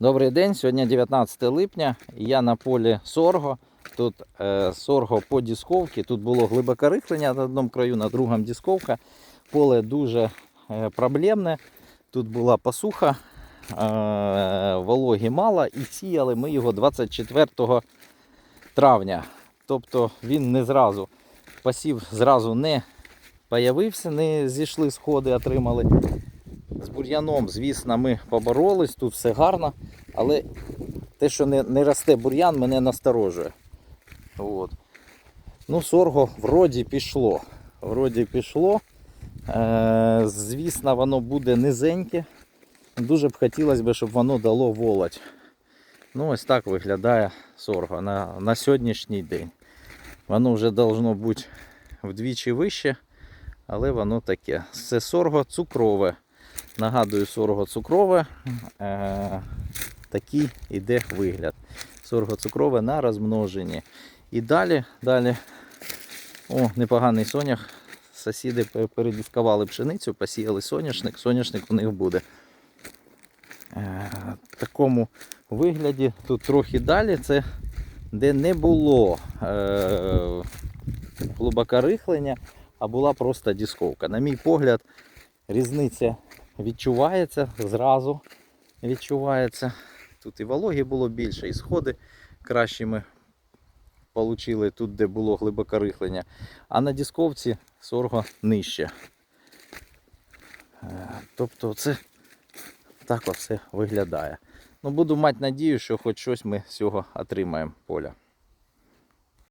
Добрий день, сьогодні 19 липня. Я на полі сорго. Тут е, сорго по дісковці. Тут було глибоке рихлення на одному краю, на другому дісковка. Поле дуже е, проблемне. Тут була посуха, е, вологі мало і сіяли ми його 24 травня. Тобто він не зразу посів зразу не появився, не зійшли сходи, отримали. Бур'яном, звісно, ми поборолись, тут все гарно, але те, що не, не росте бур'ян, мене насторожує. От. Ну, сорго вроді пішло. Вроді пішло. Е, звісно, воно буде низеньке. Дуже б хотілося б, щоб воно дало волоть. Ну, ось так виглядає сорго на, на сьогоднішній день. Воно вже должно бути вдвічі вище, але воно таке. Це сорго цукрове. Нагадую, сорго цукрове. Е, такий іде вигляд. Сорго цукрове на розмноженні. І далі, далі, о, непоганий сонях. Сусіди пе- передіскували пшеницю, посіяли соняшник, соняшник у них буде. Е, в такому вигляді тут трохи далі, це де не було е, глибоке рихлення, а була просто дісковка. На мій погляд, різниця відчувається зразу. Відчувається. Тут і вологі було більше, і сходи кращі ми отримали тут, де було глибоке рихлення. А на дісковці сорго нижче. Е, Тобто це так все виглядає. Ну, буду мати надію, що хоч щось ми з цього отримаємо поля.